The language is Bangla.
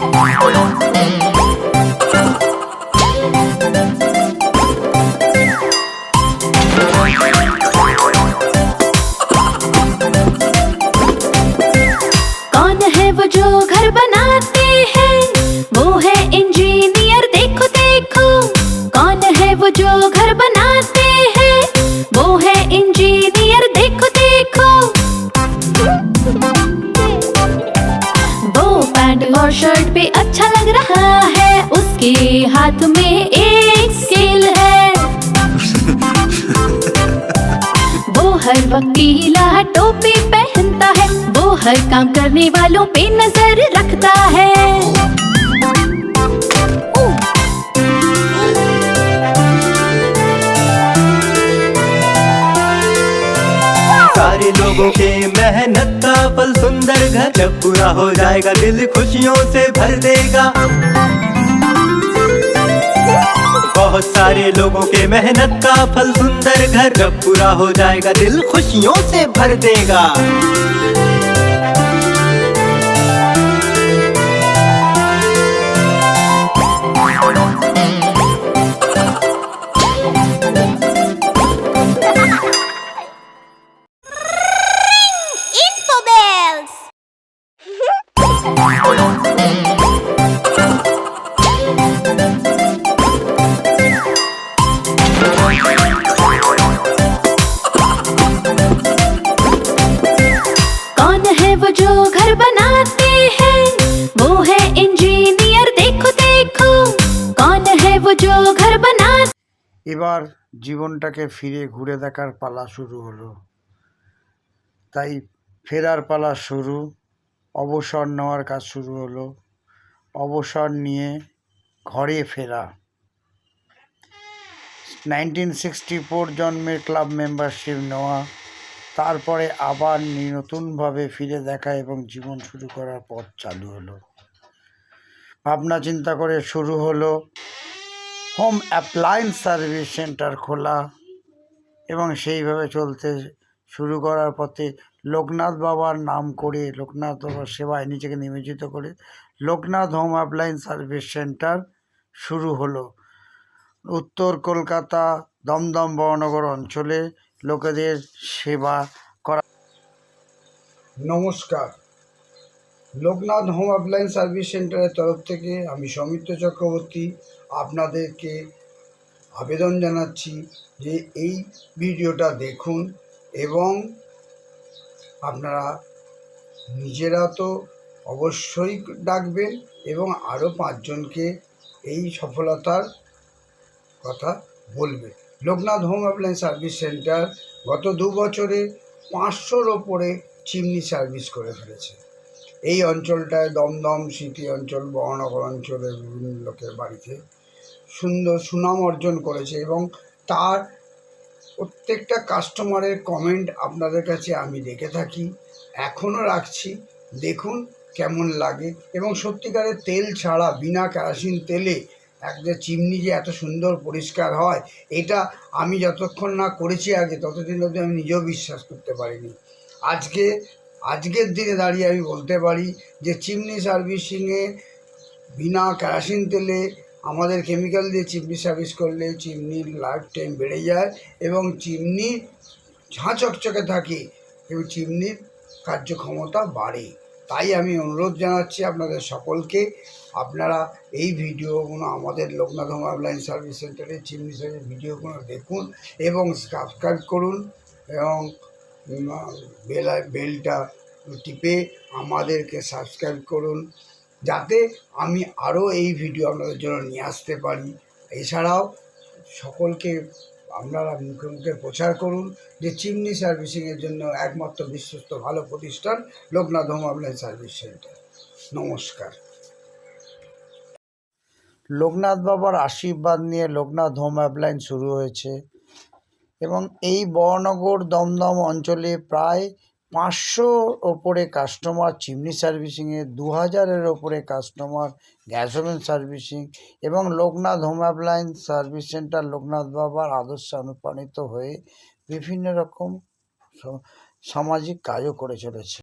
哦呦 और शर्ट पे अच्छा लग रहा है। उसके हाथ में एक स्केल है। वो हर वकीला टोपी पहनता है। वो हर काम करने वालों पे नज़र रखता है। लोगों के मेहनत का फल सुंदर घर। जब पूरा हो जाएगा, दिल खुशियों से भर देगा। बहुत सारे लोगों के मेहनत का फल सुंदर घर। जब पूरा हो जाएगा, दिल खुशियों से भर देगा। कौन है वो जो घर बनाते हैं वो है इंजीनियर देखो देखो कौन है वो जो घर बना এবার জীবনটাকে ফিরে ঘুরে দেখার পালা শুরু হলো তাই ফেরার পালা শুরু অবসর নেওয়ার কাজ শুরু হলো অবসর নিয়ে ঘরে ফেরা নাইনটিন সিক্সটি ফোর জন্মের ক্লাব মেম্বারশিপ নেওয়া, তারপরে আবার নতুনভাবে ফিরে দেখা এবং জীবন শুরু করার পথ চালু হলো। ভাবনা চিন্তা করে শুরু হলো হোম অ্যাপ্লায়েন্স সার্ভিস সেন্টার খোলা এবং সেইভাবে চলতে শুরু করার পথে লোকনাথ বাবার নাম করে, লোকনাথ বাবার সেবায় নিজেকে নিয়োজিত করে Loknath home appliance service centre শুরু হলো। উত্তর কলকাতা দমদম বড়নগর অঞ্চলে লোকেদের সেবা করা নমস্কার। লোকনাথ হোম অ্যাপ্লায়েন্স সার্ভিস সেন্টারের তরফ থেকে আমি সৌমিত্র চক্রবর্তী আপনাদেরকে আবেদন জানাচ্ছি যে এই ভিডিওটা দেখুন এবং আপনারা নিজেরা তো অবশ্যই ডাকবেন এবং আরও পাঁচজনকে এই সফলতার কথা বলবে। Loknath home appliance service centre গত দু বছরে পাঁচশোর ওপরে চিমনি সার্ভিস করে ফেলেছে। এই অঞ্চলটায় দমদম সিটি অঞ্চল বহনগর অঞ্চলের বিভিন্ন লোকের বাড়িতে সুন্দর সুনাম অর্জন করেছে এবং তার প্রত্যেকটা কাস্টমারের কমেন্ট আপনাদের কাছে আমি রেখে থাকি। এখনও রাখছি। দেখুন কেমন লাগে। এবং সত্যিকারের তেল ছাড়া বিনা কেরাসিন তেলে একটা চিমনি যে এত সুন্দর পরিষ্কার হয়, এটা আমি যতক্ষণ না করেছি আগে, ততদিন অবধি আমি নিজেও বিশ্বাস করতে পারিনি। আজকে, আজকের দিনে দাঁড়িয়ে আমি বলতে পারি যে, চিমনি সার্ভিসিংয়ে বিনা কেরাসিন তেলে আমাদের কেমিক্যাল দিয়ে চিমনি সার্ভিস করলে চিমনির লাইফ টাইম বেড়ে যায় এবং চিমনি ঝাঁ চকচকে থাকে এবং চিমনির কার্যক্ষমতা বাড়ে। তাই আমি অনুরোধ জানাচ্ছি আপনাদের সকলকে, আপনারা এই ভিডিওগুলো আমাদের লোকনাথ হোম সার্ভিস সেন্টারের চিমনি সার্ভিস ভিডিওগুলো দেখুন এবং সাবস্ক্রাইব করুন এবং বেলা বেলটা টিপে আমাদেরকে সাবস্ক্রাইব করুন যাতে আমি আরও এই ভিডিও আপনাদের জন্য নিয়ে আসতে পারি। এছাড়াও সকলকে আপনারা মুখে মুখে প্রচার করুন যে চিমনি সার্ভিসিংয়ের জন্য একমাত্র বিশ্বস্ত ভালো প্রতিষ্ঠান Loknath home appliance service centre. নমস্কার। লোকনাথ বাবার আশীর্বাদ নিয়ে লোকনাথ হোম অ্যাপ্লায়েন্স শুরু হয়েছে এবং এই বহনগর দমদম অঞ্চলে প্রায় পাঁচশোর ওপরে কাস্টমার চিমনি সার্ভিসিংয়ে দু হাজারের ওপরে কাস্টমার গ্যাস ওভেন সার্ভিসিং এবং Loknath home appliance service centre Loknath বাবার আদর্শে অনুপ্রাণিত হয়ে বিভিন্ন রকম সামাজিক কাজও করে চলেছে।